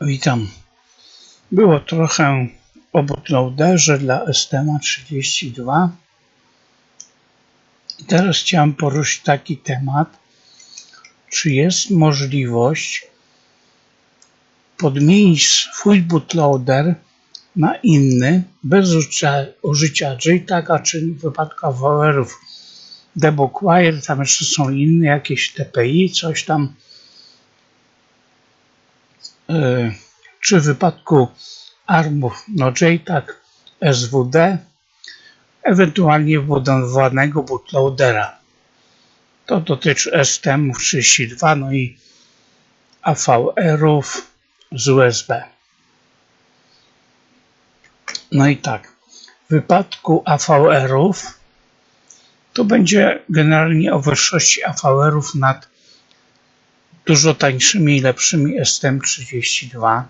Witam. Było trochę o bootloaderze dla STMA32. I teraz chciałem poruszyć taki temat, czy jest możliwość podmienić swój bootloader na inny bez użycia, JTAGa, czy w przypadku AVR-ów Debugwire, tam jeszcze są inne jakieś TPI, coś tam. Yy, czy w wypadku ARMów, no JTAG, SWD, ewentualnie wbudowanego bootloadera. To dotyczy STM32, no i AVR-ów z USB. No i tak, w wypadku AVR-ów to będzie generalnie o wyższości AVR-ów nad dużo tańszymi i lepszymi STM32.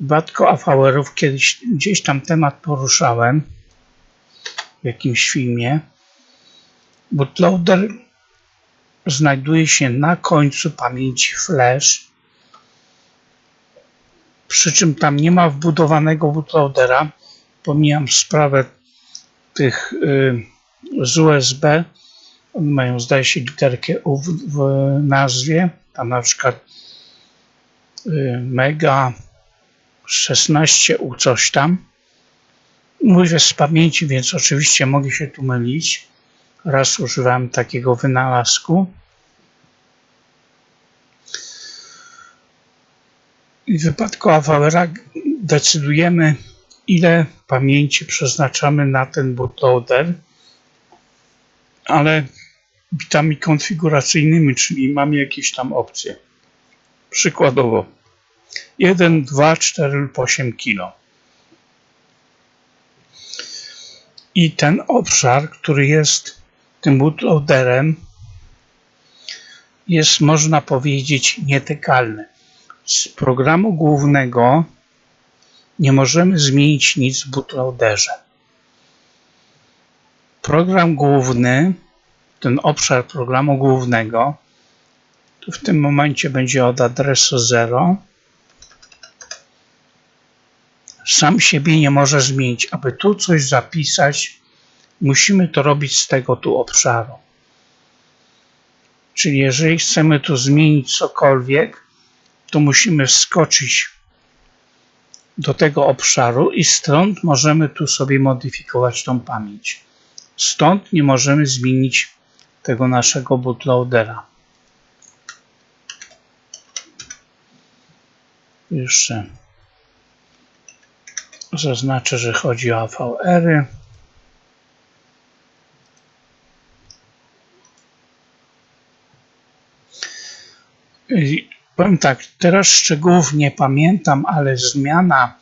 W przypadku AVR-ów kiedyś gdzieś tam temat poruszałem w jakimś filmie. Bootloader znajduje się na końcu pamięci flash, przy czym tam nie ma wbudowanego bootloadera. Pomijam sprawę tych y, z USB. One mają, zdaje się, literkę U w, w nazwie. Tam na przykład y, Mega 16U coś tam. Mówię z pamięci, więc oczywiście mogę się tu mylić. Raz używałem takiego wynalazku. I w wypadku AVR decydujemy, ile pamięci przeznaczamy na ten bootloader, ale bitami konfiguracyjnymi, czyli mamy jakieś tam opcje. Przykładowo 1, 2, 4 lub 8 kg. I ten obszar, który jest tym bootloaderem, jest można powiedzieć nietykalny. Z programu głównego nie możemy zmienić nic w bootloaderze. Program główny, ten obszar programu głównego, w tym momencie będzie od adresu 0, sam siebie nie może zmienić. Aby tu coś zapisać, musimy to robić z tego tu obszaru. Czyli jeżeli chcemy tu zmienić cokolwiek, to musimy wskoczyć do tego obszaru i stąd możemy tu sobie modyfikować tą pamięć. Stąd nie możemy zmienić tego naszego bootloadera. Jeszcze zaznaczę, że chodzi o AVR-y. Powiem tak, teraz szczegółów nie pamiętam, ale zmiana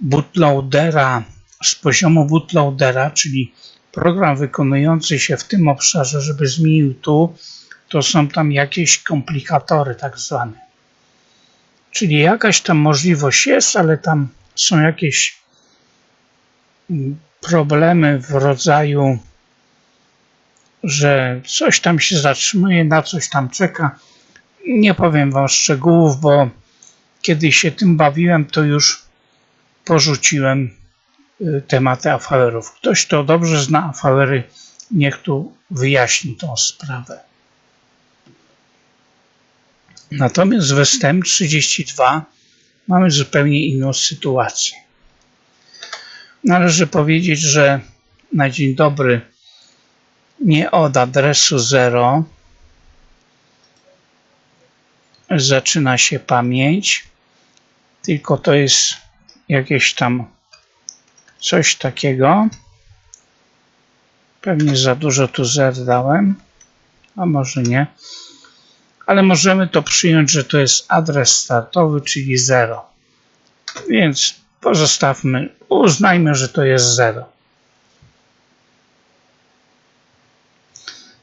bootloadera z poziomu bootloadera, czyli program wykonujący się w tym obszarze, żeby zmienił tu, to są tam jakieś komplikatory tak zwane. Czyli jakaś tam możliwość jest, ale tam są jakieś problemy w rodzaju, że coś tam się zatrzymuje, na coś tam czeka. Nie powiem Wam szczegółów, bo kiedy się tym bawiłem, to już porzuciłem tematy afalerów. Ktoś, kto dobrze zna afalery, niech tu wyjaśni tą sprawę. Natomiast w STM 32 mamy zupełnie inną sytuację. Należy powiedzieć, że na dzień dobry nie od adresu 0 zaczyna się pamięć, tylko to jest jakieś tam coś takiego. Pewnie za dużo tu zer dałem, a może nie. Ale możemy to przyjąć, że to jest adres startowy, czyli 0. Więc pozostawmy, uznajmy, że to jest 0.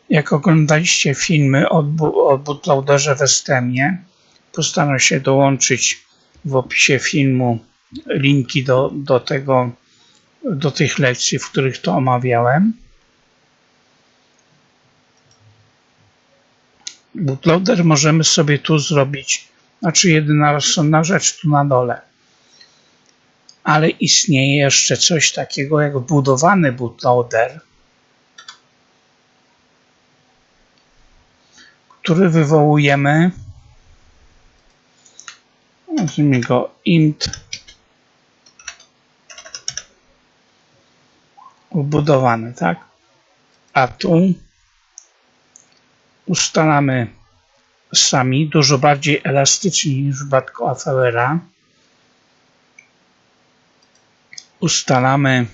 Jak oglądaliście filmy o, o bootloaderze w Estemie, postaram się dołączyć w opisie filmu linki do, do, tego, do tych lekcji, w których to omawiałem. Bootloader możemy sobie tu zrobić Znaczy jedyna rozsądna rzecz tu na dole. Ale istnieje jeszcze coś takiego jak wbudowany bootloader, który wywołujemy nazwijmy go int wbudowany, tak? A tu ustalamy sami, dużo bardziej elastycznie niż w przypadku AVR-a. Ustalamy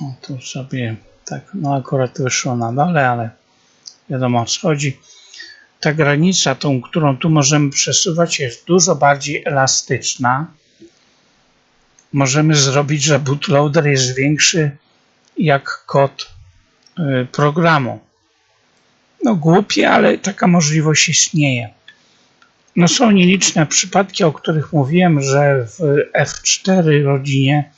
o, tu sobie tak, no akurat wyszło na dole, ale wiadomo o co chodzi. Ta granica, tą, którą tu możemy przesuwać, jest dużo bardziej elastyczna. Możemy zrobić, że bootloader jest większy jak kod y, programu. No głupie, ale taka możliwość istnieje. No są nieliczne przypadki, o których mówiłem, że w F4 rodzinie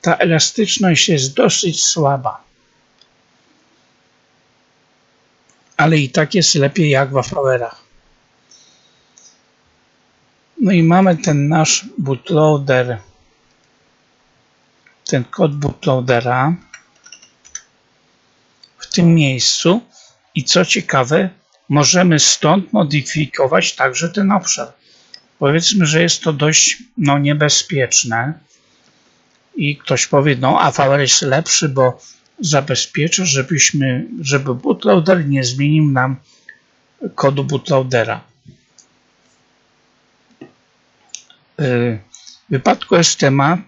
ta elastyczność jest dosyć słaba. Ale i tak jest lepiej jak w AVR-ach. No i mamy ten nasz bootloader, ten kod bootloadera w tym miejscu i co ciekawe, możemy stąd modyfikować także ten obszar. Powiedzmy, że jest to dość no, niebezpieczne i ktoś powie, no AVR jest lepszy, bo zabezpiecza, żebyśmy, żeby bootloader nie zmienił nam kodu bootloadera. W wypadku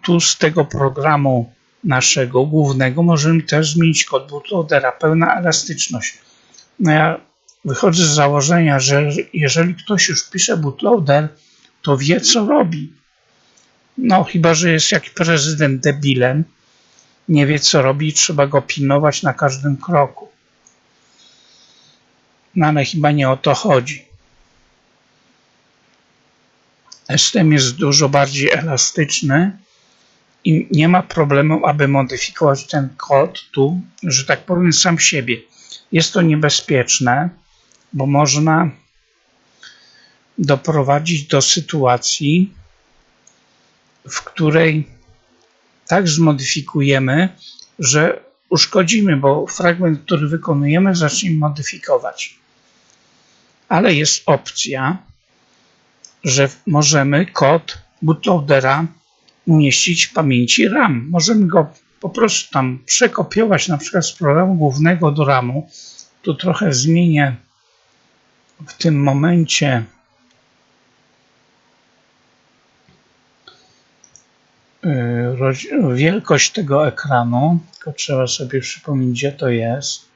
tu z tego programu naszego głównego możemy też zmienić kod bootloadera, pełna elastyczność. No ja wychodzę z założenia, że jeżeli ktoś już pisze bootloader, to wie co robi. No chyba, że jest jakiś prezydent debilem, nie wie co robi i trzeba go pilnować na każdym kroku. No ale chyba nie o to chodzi. STM jest dużo bardziej elastyczny i nie ma problemu, aby modyfikować ten kod tu, że tak powiem, sam siebie. Jest to niebezpieczne, bo można doprowadzić do sytuacji, w której tak zmodyfikujemy, że uszkodzimy, bo fragment, który wykonujemy, zaczniemy modyfikować. Ale jest opcja, że możemy kod bootloadera umieścić w pamięci RAM. Możemy go po prostu tam przekopiować na przykład z programu głównego do RAMu. Tu trochę zmienię w tym momencie y, wielkość tego ekranu, tylko trzeba sobie przypomnieć, gdzie to jest.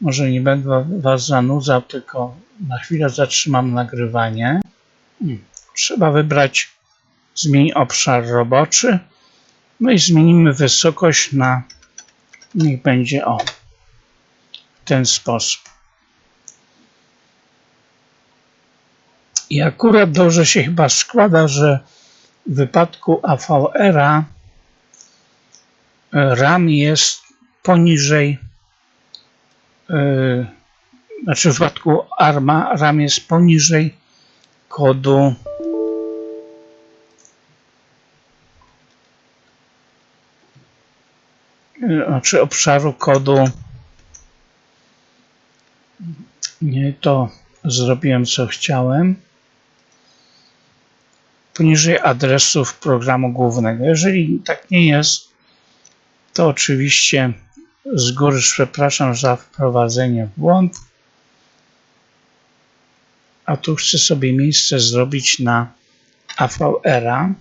Może nie będę Was zanudzał, tylko na chwilę zatrzymam nagrywanie. Trzeba wybrać zmień obszar roboczy. No i zmienimy wysokość na, niech będzie o, w ten sposób. I akurat dobrze się chyba składa, że w wypadku AVR-a e, RAM jest poniżej, yy, znaczy w wypadku ARMA RAM jest poniżej kodu znaczy obszaru kodu nie to zrobiłem co chciałem poniżej adresów programu głównego. Jeżeli tak nie jest, to oczywiście z góry przepraszam za wprowadzenie w błąd. A tu chcę sobie miejsce zrobić na AVR-a.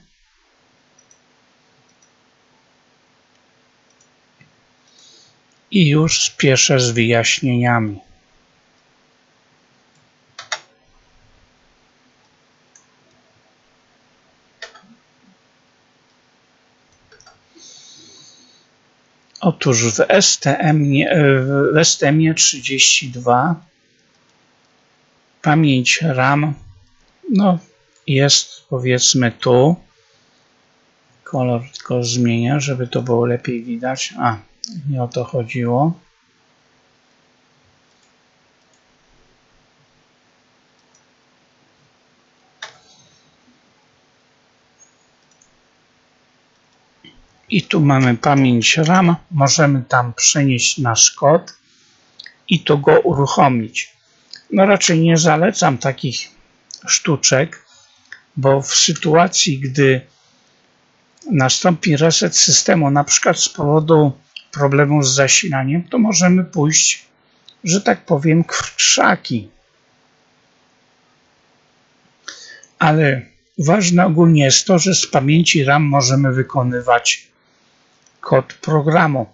I już spieszę z wyjaśnieniami. Otóż w STM, w STM 32 pamięć RAM no, jest powiedzmy tu. Kolor tylko zmienia, żeby to było lepiej widać. A, nie o to chodziło. I tu mamy pamięć RAM. Możemy tam przenieść nasz kod i to go uruchomić. No raczej nie zalecam takich sztuczek, bo w sytuacji, gdy nastąpi reset systemu, na przykład z powodu problemu z zasilaniem, to możemy pójść, że tak powiem, krzaki. Ale ważne ogólnie jest to, że z pamięci RAM możemy wykonywać kod programu.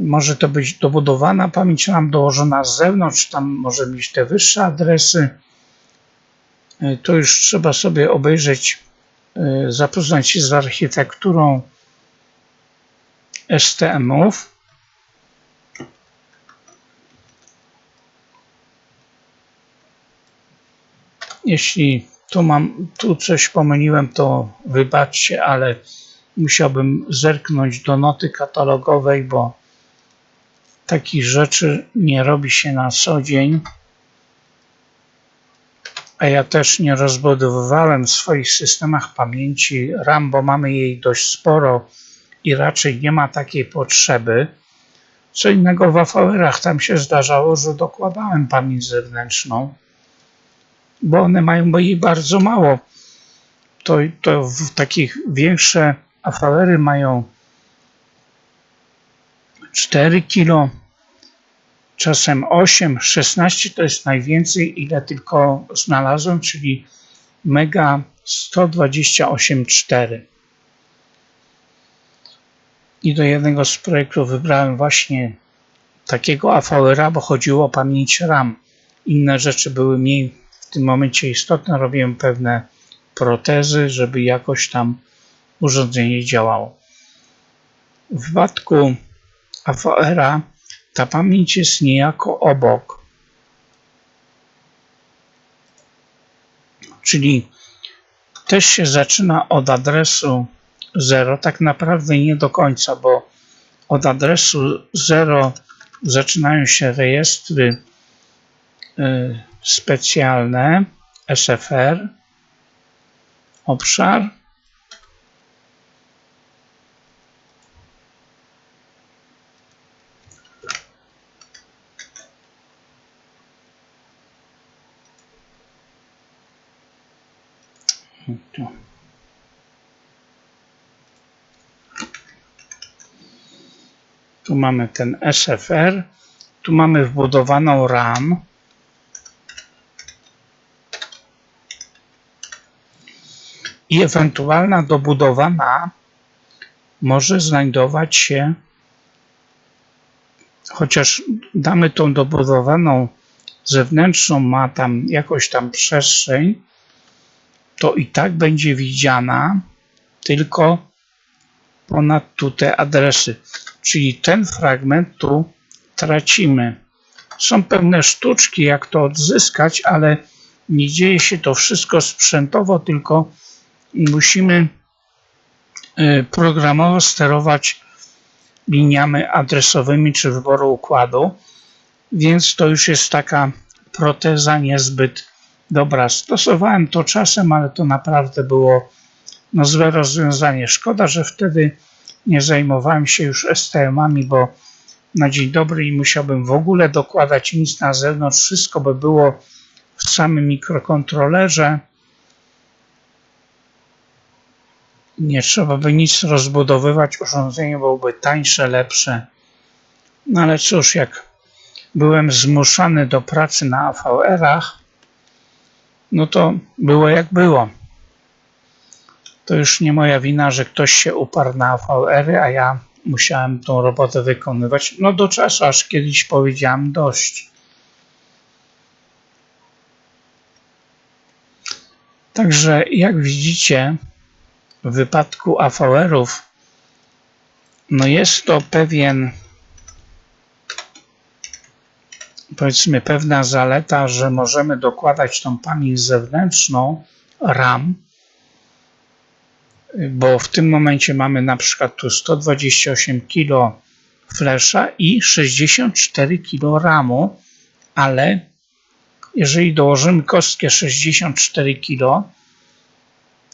Może to być dobudowana pamięć RAM dołożona z zewnątrz, tam może mieć te wyższe adresy. To już trzeba sobie obejrzeć, zapoznać się z architekturą STM-ów. Jeśli tu mam, tu coś pomyliłem, to wybaczcie, ale musiałbym zerknąć do noty katalogowej, bo takich rzeczy nie robi się na co dzień. A ja też nie rozbudowywałem w swoich systemach pamięci RAM, bo mamy jej dość sporo i raczej nie ma takiej potrzeby. Co innego w AVR-ach tam się zdarzało, że dokładałem pamięć zewnętrzną, bo one mają jej bardzo mało. To, to w takich większe AVR-y mają 4 kg, czasem 8, 16 to jest najwięcej, ile tylko znalazłem, czyli mega 128,4. I do jednego z projektów wybrałem właśnie takiego AVR-a, bo chodziło o pamięć RAM. Inne rzeczy były mniej w tym momencie istotne. Robiłem pewne protezy, żeby jakoś tam urządzenie działało. W wypadku AVR-a ta pamięć jest niejako obok. Czyli też się zaczyna od adresu 0, tak naprawdę nie do końca, bo od adresu 0 zaczynają się rejestry y, specjalne SFR, obszar. Mamy ten SFR, tu mamy wbudowaną RAM. I ewentualna dobudowana może znajdować się, chociaż damy tą dobudowaną zewnętrzną, ma tam jakąś tam przestrzeń, to i tak będzie widziana tylko ponad tu te adresy. Czyli ten fragment tu tracimy. Są pewne sztuczki, jak to odzyskać, ale nie dzieje się to wszystko sprzętowo, tylko musimy y, programowo sterować liniami adresowymi czy wyboru układu, więc to już jest taka proteza niezbyt dobra. Stosowałem to czasem, ale to naprawdę było no, złe rozwiązanie. Szkoda, że wtedy nie zajmowałem się już STM-ami, bo na dzień dobry i musiałbym w ogóle dokładać nic na zewnątrz. Wszystko by było w samym mikrokontrolerze. Nie trzeba by nic rozbudowywać, urządzenie byłoby tańsze, lepsze. No ale cóż, jak byłem zmuszany do pracy na AVR-ach, no to było jak było. To już nie moja wina, że ktoś się uparł na AVR, a ja musiałem tą robotę wykonywać. No do czasu, aż kiedyś powiedziałem dość. Także jak widzicie, w wypadku AVR-ów, no jest to pewien, powiedzmy, pewna zaleta, że możemy dokładać tą pamięć zewnętrzną RAM, bo w tym momencie mamy na przykład tu 128 kg flesza i 64 kg RAMu, ale jeżeli dołożymy kostkę 64 kg,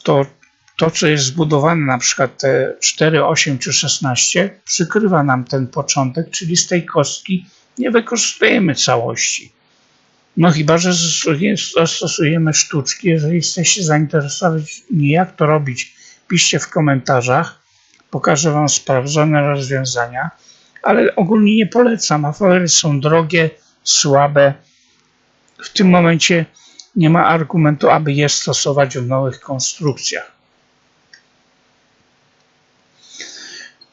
to to, co jest zbudowane, na przykład te 4, 8 czy 16, przykrywa nam ten początek, czyli z tej kostki nie wykorzystujemy całości. No chyba, że zastosujemy sztuczki. Jeżeli jesteście zainteresowani, jak to robić, piszcie w komentarzach. Pokażę Wam sprawdzone rozwiązania, ale ogólnie nie polecam. Afery są drogie, słabe. W tym momencie nie ma argumentu, aby je stosować w nowych konstrukcjach.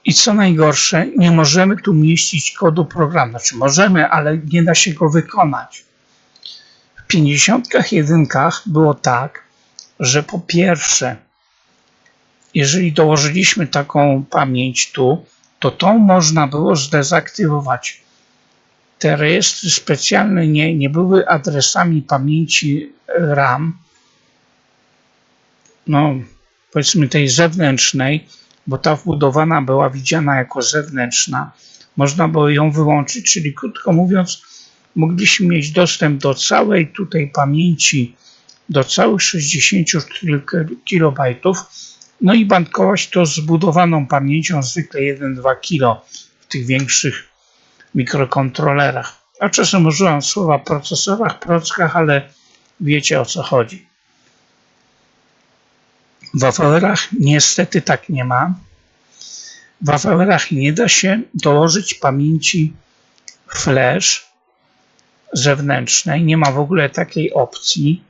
I co najgorsze, nie możemy tu mieścić kodu programu. Znaczy możemy, ale nie da się go wykonać. W 51 było tak, że po pierwsze, jeżeli dołożyliśmy taką pamięć tu, to tą można było zdezaktywować. Te rejestry specjalne nie, nie były adresami pamięci RAM, no powiedzmy tej zewnętrznej, bo ta wbudowana była widziana jako zewnętrzna. Można było ją wyłączyć, czyli krótko mówiąc, mogliśmy mieć dostęp do całej tutaj pamięci, do całych 64 KB, no i bankować to zbudowaną pamięcią, zwykle 1-2 kg w tych większych mikrokontrolerach. A czasem używam słowa procesorach, prockach, ale wiecie o co chodzi. W AVR-ach niestety tak nie ma. W AVR-ach nie da się dołożyć pamięci flash zewnętrznej. Nie ma w ogóle takiej opcji.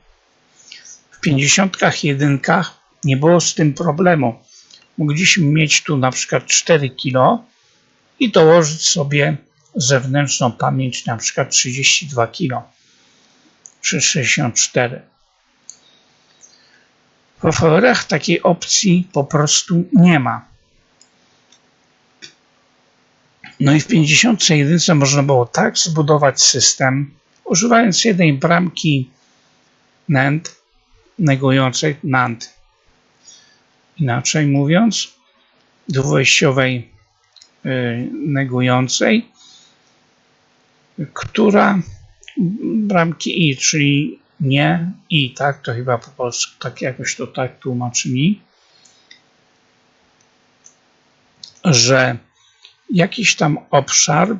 W 51 nie było z tym problemu. Mogliśmy mieć tu na przykład 4 kg i dołożyć sobie zewnętrzną pamięć na przykład 32 kg czy 64. W OVR-ach takiej opcji po prostu nie ma. No i w 51 można było tak zbudować system, używając jednej bramki NAND negującej NAND. Inaczej mówiąc, dwuwejściowej y, negującej, która bramki i, czyli nie i, tak? To chyba po polsku tak jakoś to tak tłumaczy mi, że jakiś tam obszar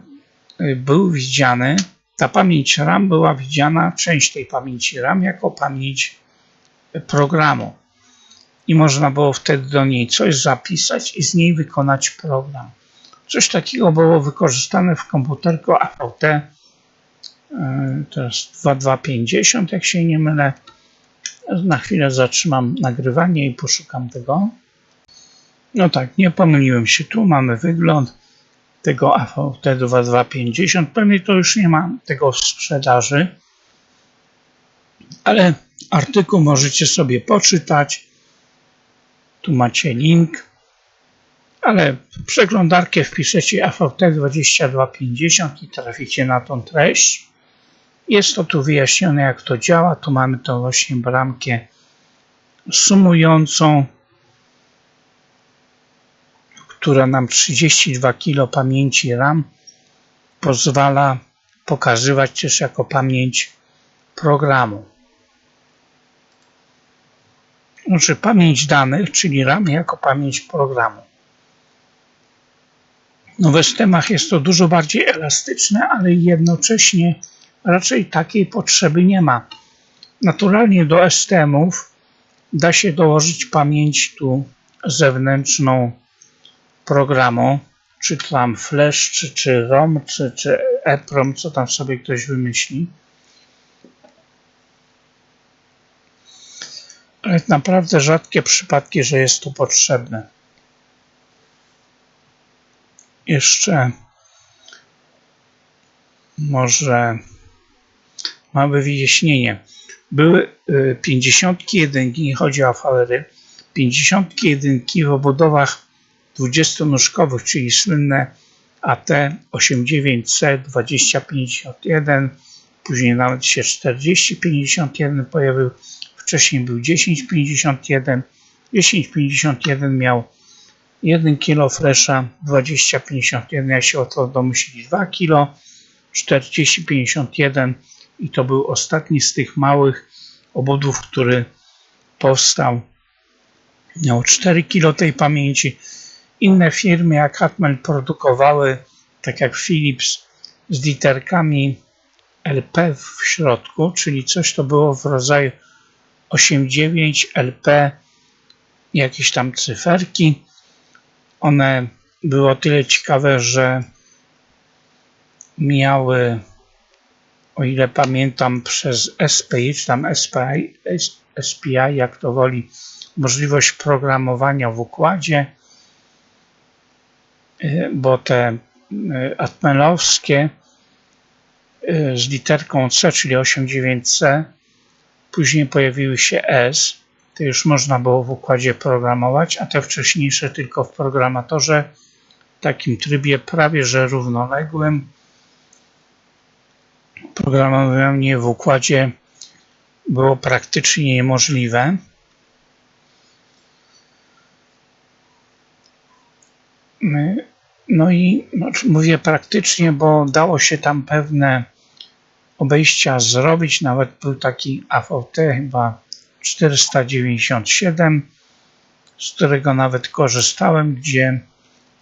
y, był widziany, ta pamięć RAM była widziana, część tej pamięci RAM jako pamięć programu. I można było wtedy do niej coś zapisać i z niej wykonać program. Coś takiego było wykorzystane w komputerku AVT E, teraz 2250, jak się nie mylę. Na chwilę zatrzymam nagrywanie i poszukam tego. No tak, nie pomyliłem się. Tu mamy wygląd tego AVT 2250. Pewnie to już nie ma tego w sprzedaży, ale artykuł możecie sobie poczytać. Tu macie link, ale w przeglądarkę wpiszecie AVT 2250 i traficie na tą treść. Jest to tu wyjaśnione, jak to działa. Tu mamy tą właśnie bramkę sumującą, która nam 32 kg pamięci RAM pozwala pokazywać też jako pamięć programu. Znaczy pamięć danych, czyli RAM jako pamięć programu. No w systemach jest to dużo bardziej elastyczne, ale jednocześnie raczej takiej potrzeby nie ma. Naturalnie do STM-ów da się dołożyć pamięć tu zewnętrzną programu, czy tam flash, czy, czy ROM, czy, czy EPROM, co tam sobie ktoś wymyśli. Ale naprawdę rzadkie przypadki, że jest to potrzebne. Jeszcze może małe wyjaśnienie. Były 51, y, nie chodzi o VR, 51 w obudowach 20-nóżkowych, czyli słynne AT 89C 2051, później nawet się 4051 pojawił, wcześniej był 1051. 1051 miał 1 kg flesza, 2051, ja się o domyślić 2 kg, 4051 i to był ostatni z tych małych obwodów, który powstał Miał 4 kilo tej pamięci. Inne firmy jak Atmel produkowały, tak jak Philips, z literkami LP w środku, czyli coś to było w rodzaju 89 LP, jakieś tam cyferki. One były o tyle ciekawe, że miały, o ile pamiętam, przez SPI, czy tam SPI, SPI, jak to woli, możliwość programowania w układzie, bo te y, atmelowskie y, z literką C, czyli 89C, później pojawiły się S, to już można było w układzie programować, a te wcześniejsze tylko w programatorze w takim trybie prawie że równoległym. Programowanie w układzie było praktycznie niemożliwe. No i no, mówię praktycznie, bo dało się tam pewne obejścia zrobić. Nawet był taki AVT chyba 497, z którego nawet korzystałem, gdzie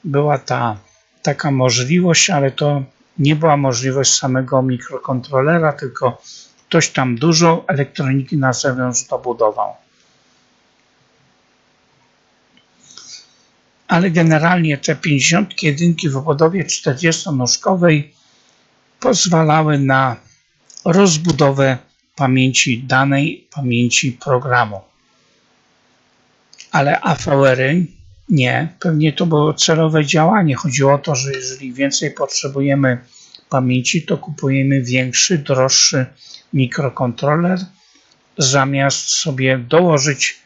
była ta taka możliwość, ale to nie była możliwość samego mikrokontrolera, tylko ktoś tam dużo elektroniki na zewnątrz dobudował. Ale generalnie te 51 w obudowie 40-nóżkowej pozwalały na rozbudowę pamięci danej, pamięci programu. Ale AVR-y nie, pewnie to było celowe działanie. Chodziło o to, że jeżeli więcej potrzebujemy pamięci, to kupujemy większy, droższy mikrokontroler, zamiast sobie dołożyć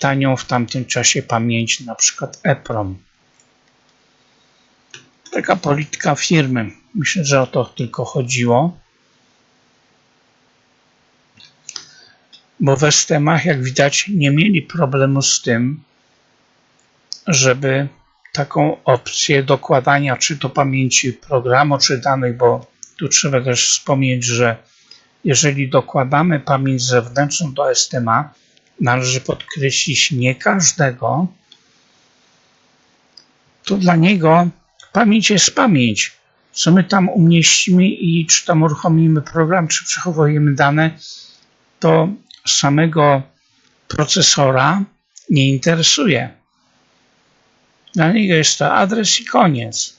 tanią w tamtym czasie pamięć, na przykład EPROM. Taka polityka firmy. Myślę, że o to tylko chodziło. Bo w STM-ach, jak widać, nie mieli problemu z tym, żeby taką opcję dokładania czy to pamięci programu, czy danych, bo tu trzeba też wspomnieć, że jeżeli dokładamy pamięć zewnętrzną do STMA, należy podkreślić nie każdego, to dla niego pamięć jest pamięć. Co my tam umieścimy i czy tam uruchomimy program, czy przechowujemy dane, to samego procesora nie interesuje. Dla niego jest to adres i koniec.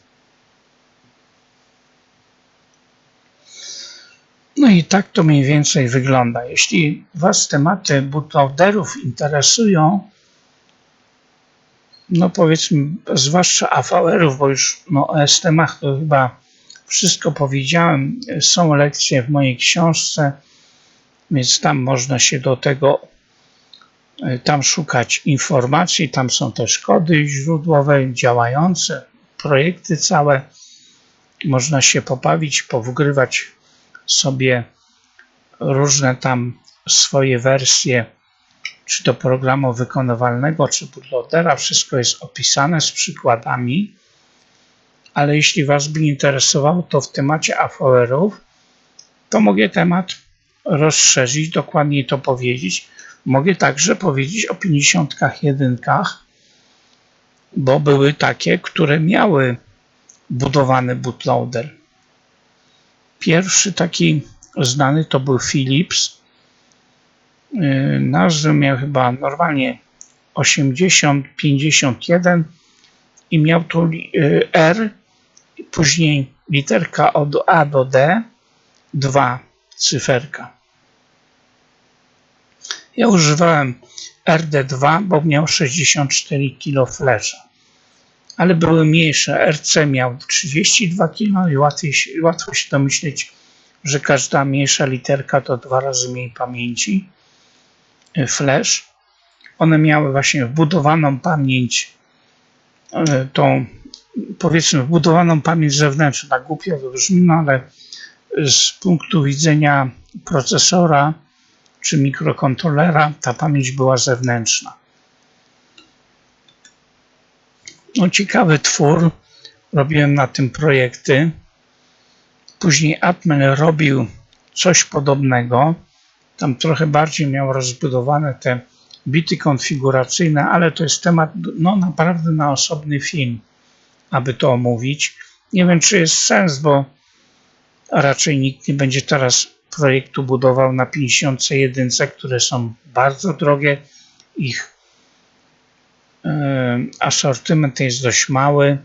No i tak to mniej więcej wygląda. Jeśli Was tematy bootloaderów interesują, no powiedzmy, zwłaszcza AVR-ów, bo już no, o STM-ach to chyba wszystko powiedziałem. Są lekcje w mojej książce, więc tam można się do tego E, tam szukać informacji, tam są też kody źródłowe działające, projekty całe. Można się pobawić, powgrywać sobie różne tam swoje wersje, czy to programu wykonywalnego, czy bootloadera. Wszystko jest opisane z przykładami. Ale jeśli Was by interesowało to w temacie AVR-ów, to mogę temat rozszerzyć, dokładniej to powiedzieć Mogę także powiedzieć o 51, bo były takie, które miały budowany bootloader. Pierwszy taki znany to był Philips. Nazwę miał chyba normalnie 8051 i miał tu yy, R, później literka od A do D, dwa cyferka. Ja używałem RD2, bo miał 64 kg flesza. Ale były mniejsze. RC miał 32 kg i łatwiej, łatwo się domyśleć, że każda mniejsza literka to dwa razy mniej pamięci. E, flash. One miały właśnie wbudowaną pamięć, e, tą powiedzmy wbudowaną pamięć zewnętrzną. Tak głupio wybrzmi, no ale z punktu widzenia procesora czy mikrokontrolera ta pamięć była zewnętrzna. No, ciekawy twór. Robiłem na tym projekty. Później Atmel robił coś podobnego. Tam trochę bardziej miał rozbudowane te bity konfiguracyjne, ale to jest temat no, naprawdę na osobny film, aby to omówić. Nie wiem, czy jest sens, bo raczej nikt nie będzie teraz projektu budował na 51, które są bardzo drogie. Ich e, asortyment jest dość mały.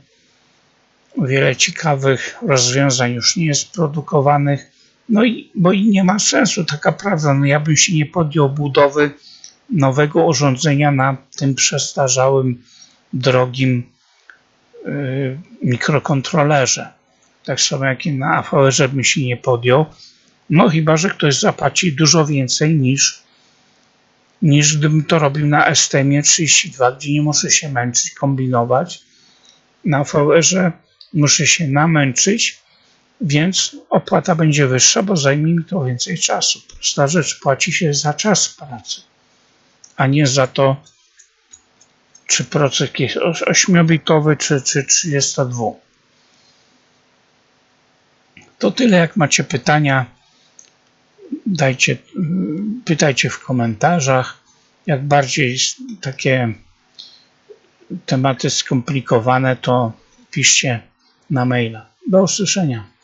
Wiele ciekawych rozwiązań już nie jest produkowanych. No i bo i nie ma sensu, taka prawda. No ja bym się nie podjął budowy nowego urządzenia na tym przestarzałym, drogim yy, mikrokontrolerze. Tak samo jak i na AVR bym się nie podjął. No chyba, że ktoś zapłaci dużo więcej niż, niż gdybym to robił na STM 32, gdzie nie muszę się męczyć, kombinować. Na VR muszę się namęczyć, więc opłata będzie wyższa, bo zajmie mi to więcej czasu. Prosta rzecz, płaci się za czas pracy, a nie za to, czy procek jest 8-bitowy, czy, czy 32. To tyle, jak macie pytania, dajcie, pytajcie w komentarzach. Jak bardziej takie tematy skomplikowane, to piszcie na maila. Do usłyszenia.